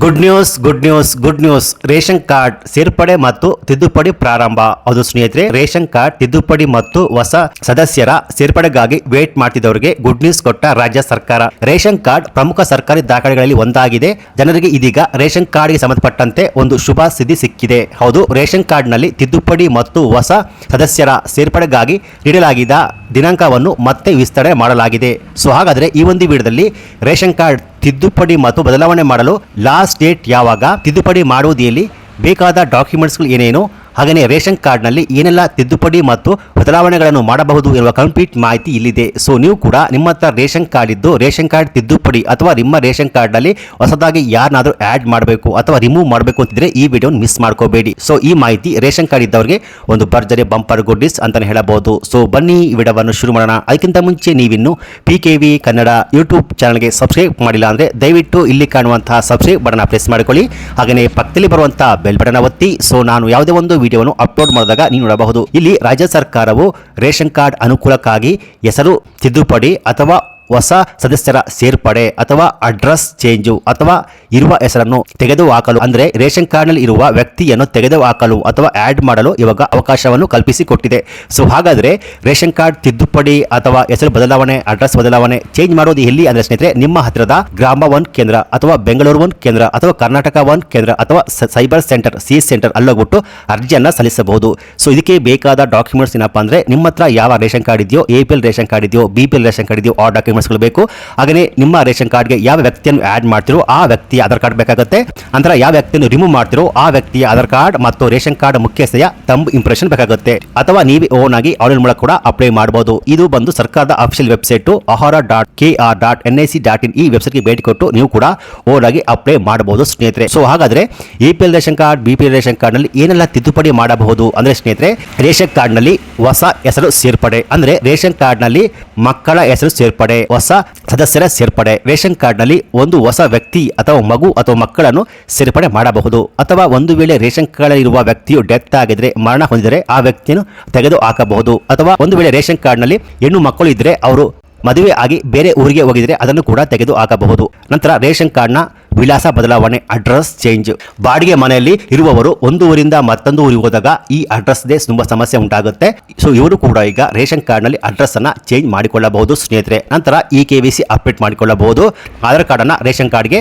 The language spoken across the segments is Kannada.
Good news good news good news ration card ಸೇರ್ಪಡೆ ಮತ್ತು ತಿದ್ದುಪಡಿ ಪ್ರಾರಂಭ. ಅದು ಸ್ನೇಹಿತರೆ, ರೇಷನ್ ಕಾರ್ಡ್, ತಿದ್ದುಪಡಿ ಮತ್ತು ಹೊಸ ಸದಸ್ಯರ ಸೇರ್ಪಡೆಗಾಗಿ ವೇಟ್ ಮಾಡ್ತಿದ್ದವರಿಗೆ ಗುಡ್ ನ್ಯೂಸ್ ಕೊಟ್ಟ ರಾಜ್ಯ ಸರ್ಕಾರ. ರೇಷನ್ ಕಾರ್ಡ್ ಪ್ರಮುಖ ಸರ್ಕಾರಿ ದಾಖಲೆಗಳಲ್ಲಿ ಒಂದಾಗಿದೆ. ಜನರಿಗೆ ಇದೀಗ ರೇಷನ್ ಕಾರ್ಡ್ಗೆ ಸಂಬಂಧಪಟ್ಟಂತೆ ಒಂದು ಶುಭ ಸುದ್ದಿ ಸಿಕ್ಕಿದೆ. ಹೌದು, ರೇಷನ್ ಕಾರ್ಡ್ನಲ್ಲಿ ತಿದ್ದುಪಡಿ ಮತ್ತು ಹೊಸ ಸದಸ್ಯರ ಸೇರ್ಪಡೆಗಾಗಿ ನೀಡಲಾಗಿದ್ದ ದಿನಾಂಕವನ್ನು ಮತ್ತೆ ವಿಸ್ತರಣೆ ಮಾಡಲಾಗಿದೆ. ಸೊ ಹಾಗಾದರೆ ಈ ಒಂದು ವಿಡಿಯೋದಲ್ಲಿ ರೇಷನ್ ಕಾರ್ಡ್ ತಿದ್ದುಪಡಿ ಮತ್ತು ಬದಲಾವಣೆ ಮಾಡಲು ಲಾಸ್ಟ್ ಡೇಟ್ ಯಾವಾಗ ತಿದ್ದುಪಡಿ ಮಾಡುವುದಿಯಲ್ಲಿ ಬೇಕಾದ ಡಾಕ್ಯುಮೆಂಟ್ಸ್ಗಳು ಏನೇನು? ಹಾಗೆಯೇ ರೇಷನ್ ಕಾರ್ಡ್ನಲ್ಲಿ ಏನೆಲ್ಲ ತಿದ್ದುಪಡಿ ಮತ್ತು ಬದಲಾವಣೆಗಳನ್ನು ಮಾಡಬಹುದು ಎಂಬ ಕಂಪ್ಲೀಟ್ ಮಾಹಿತಿ ಇಲ್ಲಿದೆ. ಸೊ ನೀವು ಕೂಡ ನಿಮ್ಮ ಹತ್ರ ರೇಷನ್ ಕಾರ್ಡ್ ಇದ್ದು ರೇಷನ್ ಕಾರ್ಡ್ ತಿದ್ದುಪಡಿ ಅಥವಾ ನಿಮ್ಮ ರೇಷನ್ ಕಾರ್ಡ್ನಲ್ಲಿ ಹೊಸದಾಗಿ ಯಾರನ್ನಾದರೂ ಆ್ಯಡ್ ಮಾಡಬೇಕು ಅಥವಾ ರಿಮೂವ್ ಮಾಡಬೇಕು ಅಂತಿದ್ರೆ ಈ ವಿಡಿಯೋನ ಮಿಸ್ ಮಾಡ್ಕೋಬೇಡಿ. ಸೊ ಈ ಮಾಹಿತಿ ರೇಷನ್ ಕಾರ್ಡ್ ಇದ್ದವರಿಗೆ ಒಂದು ಭರ್ಜರಿ ಬಂಪರ್ ಗುಡ್ಡಿಸ್ ಅಂತಲೇ ಹೇಳಬಹುದು. ಸೊ ಬನ್ನಿ ಈ ವಿಡಿಯೋವನ್ನು ಶುರು ಮಾಡೋಣ. ಅದಕ್ಕಿಂತ ಮುಂಚೆ ನೀವಿನ್ನು P K V Kannada YouTube ಚಾನಲ್ಗೆ ಸಬ್ಸ್ಕ್ರೈಬ್ ಮಾಡಿಲ್ಲ ಅಂದರೆ ದಯವಿಟ್ಟು ಇಲ್ಲಿ ಕಾಣುವಂತಹ ಸಬ್ಸ್ಕ್ರೈಬ್ ಬಟನ್ ಪ್ರೆಸ್ ಮಾಡಿಕೊಳ್ಳಿ. ಹಾಗೆಯೇ ಪಕ್ಕದಲ್ಲಿ ಬರುವಂತಹ ಬೆಲ್ ಬಟನ್ ಒತ್ತಿ. ಸೊ ನಾನು ಯಾವುದೇ ಒಂದು ವಿಡಿಯೋವನ್ನು ಅಪ್ಲೋಡ್ ಮಾಡಿದಾಗ ನೀವು ನೋಡಬಹುದು. ಇಲ್ಲಿ ರಾಜ್ಯ ಸರ್ಕಾರವು ರೇಷನ್ ಕಾರ್ಡ್ ಅನುಕೂಲಕ್ಕಾಗಿ ಹೆಸರು ತಿದ್ದುಪಡಿ ಅಥವಾ ಹೊಸ ಸದಸ್ಯರ ಸೇರ್ಪಡೆ ಅಥವಾ ಅಡ್ರೆಸ್ ಚೇಂಜು ಅಥವಾ ಇರುವ ಹೆಸರನ್ನು ತೆಗೆದುಹಾಕಲು, ಅಂದರೆ ರೇಷನ್ ಕಾರ್ಡ್ನಲ್ಲಿ ಇರುವ ವ್ಯಕ್ತಿಯನ್ನು ತೆಗೆದುಹಾಕಲು ಅಥವಾ ಆ್ಯಡ್ ಮಾಡಲು ಇವಾಗ ಅವಕಾಶವನ್ನು ಕಲ್ಪಿಸಿಕೊಟ್ಟಿದೆ. ಸೊ ಹಾಗಾದರೆ ರೇಷನ್ ಕಾರ್ಡ್ ತಿದ್ದುಪಡಿ ಅಥವಾ ಹೆಸರು ಬದಲಾವಣೆ, ಅಡ್ರೆಸ್ ಬದಲಾವಣೆ ಚೇಂಜ್ ಮಾಡೋದು ಎಲ್ಲಿ ಅಂದರೆ ಸ್ನೇಹಿತರೆ, ನಿಮ್ಮ ಹತ್ತಿರದ ಗ್ರಾಮ ಒನ್ ಕೇಂದ್ರ ಅಥವಾ ಬೆಂಗಳೂರು ಒನ್ ಕೇಂದ್ರ ಅಥವಾ ಕರ್ನಾಟಕ ಒನ್ ಕೇಂದ್ರ ಅಥವಾ ಸೈಬರ್ ಸೆಂಟರ್ ಸಿ ಸೆಂಟರ್ ಅಲ್ಲೋಗ್ಬಿಟ್ಟು ಅರ್ಜಿಯನ್ನು ಸಲ್ಲಿಸಬಹುದು. ಸೊ ಇದಕ್ಕೆ ಬೇಕಾದ ಡಾಕ್ಯುಮೆಂಟ್ಸ್ ಏನಪ್ಪ ಅಂದರೆ ನಿಮ್ಮ ಹತ್ರ ಯಾವ ರೇಷನ್ ಕಾರ್ಡ್ ಇದೆಯೋ, ಎ ರೇಷನ್ ಕಾರ್ಡ್ ಇದೆಯೋ, ಬಿ ರೇಷನ್ ಕಾರ್ಡ್ ಇದೆಯೋ, ಆ ಡಾಕ್ಯುಮೆಂಟ್ಸ್ಗಳು ಬೇಕು. ಹಾಗೆಯೇ ನಿಮ್ಮ ರೇಷನ್ ಕಾರ್ಡ್ಗೆ ಯಾವ ವ್ಯಕ್ತಿಯನ್ನು ಆ್ಯಡ್ ಮಾಡ್ತಿರೋ ಆ ವ್ಯಕ್ತಿಯ ಆಧಾರ್ ಕಾರ್ಡ್ ಬೇಕಾಗುತ್ತೆ. ನಂತರ ಯಾವ ವ್ಯಕ್ತಿಯನ್ನು ರಿಮೂವ್ ಮಾಡ್ತಿರೋ ಆ ವ್ಯಕ್ತಿಯ ಆಧಾರ್ ಕಾರ್ಡ್ ಮತ್ತು ರೇಷನ್ ಕಾರ್ಡ್ ಮುಖ್ಯಸ್ಥೆಯ ತಂಬ್ ಇಂಪ್ರೆಷನ್ ಬೇಕಾಗುತ್ತೆ. ಅಥವಾ ನೀವೇ ಓನ್ ಆಗಿ ಆನ್ಲೈನ್ ಮೂಲಕ ಕೂಡ ಅಪ್ಲೈ ಮಾಡಬಹುದು ಇದು ಬಂದು ಸರ್ಕಾರದ official website Ahara dot K R dot N I C dot in ಈ ವೆಬ್ಸೈಟ್ಗೆ ಭೇಟಿ ಕೊಟ್ಟು ನೀವು ಕೂಡ ಓನ್ ಆಗಿ ಅಪ್ಲೈ ಮಾಡಬಹುದು ಸ್ನೇಹಿತರೆ. ಸೊ ಹಾಗಾದ್ರೆ A P L ration card B P L ration ಕಾರ್ಡ್ನಲ್ಲಿ ಏನೆಲ್ಲ ತಿದ್ದುಪಡಿ ಮಾಡಬಹುದು? ಅಂದ್ರೆ ಸ್ನೇಹಿತರೆ, ರೇಷನ್ ಕಾರ್ಡ್ನಲ್ಲಿ ಹೊಸ ಹೆಸರು ಸೇರ್ಪಡೆ. ಅಂದ್ರೆ ರೇಷನ್ ಕಾರ್ಡ್ನಲ್ಲಿ ಮಕ್ಕಳ ಹೆಸರು ಸೇರ್ಪಡೆ. ಹೊಸ ಸದಸ್ಯರ ಸೇರ್ಪಡೆ. ರೇಷನ್ ಕಾರ್ಡ್ನಲ್ಲಿ ಒಂದು ಹೊಸ ವ್ಯಕ್ತಿ ಅಥವಾ ಮಗು ಅಥವಾ ಮಕ್ಕಳನ್ನು ಸೇರ್ಪಡೆ ಮಾಡಬಹುದು. ಅಥವಾ ಒಂದು ವೇಳೆ ರೇಷನ್ ಕಾರ್ಡ್ ಇರುವ ವ್ಯಕ್ತಿಯು ಡೆತ್ ಆಗಿದ್ರೆ, ಮರಣ ಹೊಂದಿದರೆ ಆ ವ್ಯಕ್ತಿಯನ್ನು ತೆಗೆದು ಹಾಕಬಹುದು ಅಥವಾ ಒಂದು ವೇಳೆ ರೇಷನ್ ಕಾರ್ಡ್ನಲ್ಲಿ ಹೆಣ್ಣು ಮಕ್ಕಳು ಇದ್ದರೆ ಅವರು ಮದುವೆ ಆಗಿ ಬೇರೆ ಊರಿಗೆ ಹೋಗಿದರೆ ಅದನ್ನು ಕೂಡ ತೆಗೆದು ಹಾಕಬಹುದು. ನಂತರ ರೇಷನ್ ಕಾರ್ಡ್ನ ವಿಳಾಸ ಬದಲಾವಣೆ, ಅಡ್ರೆಸ್ ಚೇಂಜ್. ಬಾಡಿಗೆ ಮನೆಯಲ್ಲಿ ಇರುವವರು ಒಂದು ಊರಿಂದ ಮತ್ತೊಂದು ಊರಿಗೆ ಹೋದಾಗ ಈ ಅಡ್ರೆಸ್ದೇ ತುಂಬಾ ಸಮಸ್ಯೆ ಉಂಟಾಗುತ್ತೆ. ಸೊ ಇವರು ಕೂಡ ಈಗ ರೇಷನ್ ಕಾರ್ಡ್ನಲ್ಲಿ ಅಡ್ರೆಸ್ ಅನ್ನ ಚೇಂಜ್ ಮಾಡಿಕೊಳ್ಳಬಹುದು ಸ್ನೇಹಿತರೆ. ನಂತರ E K Y C update ಮಾಡಿಕೊಳ್ಳಬಹುದು. ಆಧಾರ್ ಕಾರ್ಡನ್ನು ರೇಷನ್ ಕಾರ್ಡ್ಗೆ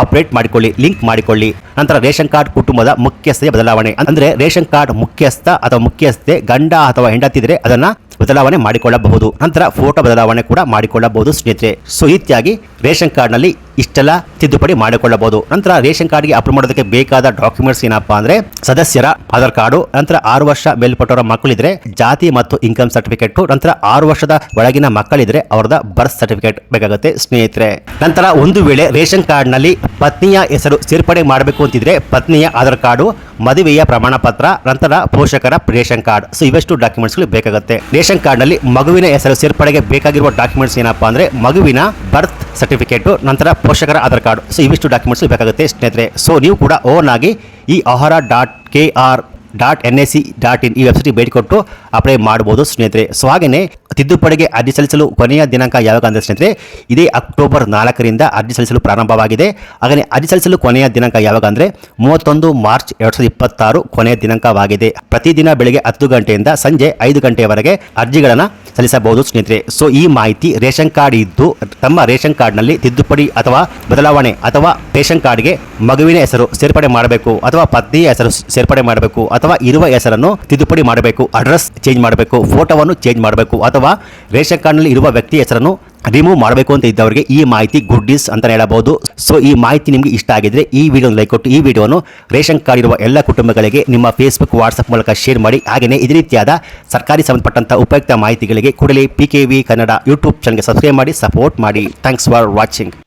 ಆಪರೇಟ್ ಮಾಡಿಕೊಳ್ಳಿ, ಲಿಂಕ್ ಮಾಡಿಕೊಳ್ಳಿ. ನಂತರ ರೇಷನ್ ಕಾರ್ಡ್ ಕುಟುಂಬದ ಮುಖ್ಯಸ್ಥೆಯ ಬದಲಾವಣೆ. ಅಂದ್ರೆ ರೇಷನ್ ಕಾರ್ಡ್ ಮುಖ್ಯಸ್ಥ ಅಥವಾ ಮುಖ್ಯಸ್ಥೆ ಗಂಡ ಅಥವಾ ಹೆಂಡತಿದ್ರೆ ಅದನ್ನ ಬದಲಾವಣೆ ಮಾಡಿಕೊಳ್ಳಬಹುದು. ನಂತರ ಫೋಟೋ ಬದಲಾವಣೆ ಕೂಡ ಮಾಡಿಕೊಳ್ಳಬಹುದು ಸ್ನೇಹಿತರೆ. ಸೊ ಇತ್ಯಾಗಿ ರೇಷನ್ ಕಾರ್ಡ್ನಲ್ಲಿ ಇಷ್ಟೆಲ್ಲ ತಿದ್ದುಪಡಿ ಮಾಡಿಕೊಳ್ಳಬಹುದು. ನಂತರ ರೇಷನ್ ಕಾರ್ಡ್ಗೆ ಅಪ್ಲೋಡ್ ಮಾಡೋದಕ್ಕೆ ಬೇಕಾದ ಡಾಕ್ಯುಮೆಂಟ್ಸ್ ಏನಪ್ಪಾ ಅಂದ್ರೆ ಸದಸ್ಯರ ಆಧಾರ್ ಕಾರ್ಡು, ನಂತರ ಆರು ವರ್ಷ ಮೇಲ್ಪಟ್ಟವರ ಮಕ್ಕಳಿದ್ರೆ ಜಾತಿ ಮತ್ತು ಇನ್ಕಮ್ ಸರ್ಟಿಫಿಕೇಟ್, ನಂತರ ಆರು ವರ್ಷದ ಒಳಗಿನ ಮಕ್ಕಳಿದ್ರೆ ಅವರದ ಬರ್ತ್ ಸರ್ಟಿಫಿಕೇಟ್ ಬೇಕಾಗುತ್ತೆ ಸ್ನೇಹಿತರೆ. ನಂತರ ಒಂದು ವೇಳೆ ರೇಷನ್ ಕಾರ್ಡ್ನಲ್ಲಿ ಪತ್ನಿಯ ಹೆಸರು ಸೇರ್ಪಡೆ ಮಾಡಬೇಕು ಅಂತಿದ್ರೆ ಪತ್ನಿಯ ಆಧಾರ್ ಕಾರ್ಡು, ಮದುವೆಯ ಪ್ರಮಾಣ ಪತ್ರ ನಂತರ ಪೋಷಕರ ರೇಷನ್ ಕಾರ್ಡ್. ಸೊ, ಇವೆಷ್ಟು ಡಾಕ್ಯುಮೆಂಟ್ಸ್ಗಳು ಬೇಕಾಗುತ್ತೆ. ರೇಷನ್ ಕಾರ್ಡ್ನಲ್ಲಿ ಮಗುವಿನ ಹೆಸರು ಸೇರ್ಪಡೆಗೆ ಬೇಕಾಗಿರುವ ಡಾಕ್ಯುಮೆಂಟ್ಸ್ ಏನಪ್ಪಾ ಅಂದ್ರೆ ಮಗುವಿನ ಬರ್ತ್ ಸರ್ಟಿಫಿಕೇಟು, ನಂತರ ಪೋಷಕರ ಆಧಾರ್ ಕಾರ್ಡ್. ಸೊ, ಇವಿಷ್ಟು ಡಾಕ್ಯುಮೆಂಟ್ಸ್ ಬೇಕಾಗುತ್ತೆ ಸ್ನೇಹಿತರೆ. ಸೊ, ನೀವು ಕೂಡ ಓನ್ ಆಗಿ ಈ Ahara dot K R dot N S C dot in ಈ ವೆಬ್ಸೈಟ್ಗೆ ಭೇಟಿ ಕೊಟ್ಟು ಅಪ್ಲೈ ಮಾಡ್ಬೋದು ಸ್ನೇಹಿತರೆ. ಸೊ ಹಾಗೆಯೇ ತಿದ್ದುಪಡಿಗೆ ಅರ್ಜಿ ಸಲ್ಲಿಸಲು ಕೊನೆಯ ದಿನಾಂಕ ಯಾವಾಗ ಅಂದರೆ ಸ್ನೇಹಿತರೆ, ಇದೇ ಅಕ್ಟೋಬರ್ ನಾಲ್ಕರಿಂದ ಅರ್ಜಿ ಸಲ್ಲಿಸಲು ಪ್ರಾರಂಭವಾಗಿದೆ. ಹಾಗೆಯೇ ಅರ್ಜಿ ಸಲ್ಲಿಸಲು ಕೊನೆಯ ದಿನಾಂಕ ಯಾವಾಗ ಅಂದರೆ ಮೂವತ್ತೊಂದು ಮಾರ್ಚ್ ಎರಡು ಸಾವಿರದ ಇಪ್ಪತ್ತಾರು ಕೊನೆಯ ದಿನಾಂಕವಾಗಿದೆ. ಪ್ರತಿದಿನ ಬೆಳಗ್ಗೆ ಹತ್ತು ಗಂಟೆಯಿಂದ ಸಂಜೆ ಐದು ಗಂಟೆಯವರೆಗೆ ಅರ್ಜಿಗಳನ್ನು ಸಲ್ಲಿಸಬಹುದು. ಸ್ನೇಹಿತರೆ, ಸೊ ಈ ಮಾಹಿತಿ ರೇಷನ್ ಕಾರ್ಡ್ ಇದ್ದು, ತಮ್ಮ ರೇಷನ್ ಕಾರ್ಡ್ನಲ್ಲಿ ತಿದ್ದುಪಡಿ ಅಥವಾ ಬದಲಾವಣೆ ಅಥವಾ ರೇಷನ್ ಕಾರ್ಡ್ಗೆ ಮಗುವಿನ ಹೆಸರು ಸೇರ್ಪಡೆ ಮಾಡಬೇಕು ಅಥವಾ ಪತ್ನಿಯ ಹೆಸರು ಸೇರ್ಪಡೆ ಮಾಡಬೇಕು ಅಥವಾ ಇರುವ ಹೆಸರನ್ನು ತಿದ್ದುಪಡಿ ಮಾಡಬೇಕು, ಅಡ್ರೆಸ್ ಚೇಂಜ್ ಮಾಡಬೇಕು, ಫೋಟೋವನ್ನು ಚೇಂಜ್ ಮಾಡಬೇಕು ಅಥವಾ ರೇಷನ್ ಕಾರ್ಡ್ನಲ್ಲಿ ಇರುವ ವ್ಯಕ್ತಿ ಹೆಸರನ್ನು ರಿಮೂವ್ ಮಾಡಬೇಕು ಅಂತ ಇದ್ದವರಿಗೆ ಈ ಮಾಹಿತಿ ಗುಡ್ ನ್ಯೂಸ್ ಅಂತ ಹೇಳಬಹುದು. ಸೊ ಈ ಮಾಹಿತಿ ನಿಮಗೆ ಇಷ್ಟ ಆಗಿದ್ರೆ ಈ ವಿಡಿಯೋ ಲೈಕ್ ಕೊಟ್ಟು, ಈ ವಿಡಿಯೋನು ರೇಷನ್ ಕಾರ್ಡ್ ಇರುವ ಎಲ್ಲ ಕುಟುಂಬಗಳಿಗೆ ನಿಮ್ಮ ಫೇಸ್ಬುಕ್ ವಾಟ್ಸಪ್ ಮೂಲಕ ಶೇರ್ ಮಾಡಿ. ಹಾಗೆಯೇ ಇದೇ ರೀತಿಯಾದ ಸರ್ಕಾರಿ ಸಂಬಂಧಪಟ್ಟಂತ ಉಪಯುಕ್ತ ಮಾಹಿತಿಗಳಿಗೆ ಕೂಡಲೇ P K V Kannada YouTube ಚಾನಲ್ಗೆ ಸಬ್ಸ್ಕ್ರೈಬ್ ಮಾಡಿ ಸಪೋರ್ಟ್ ಮಾಡಿ. Thanks for watching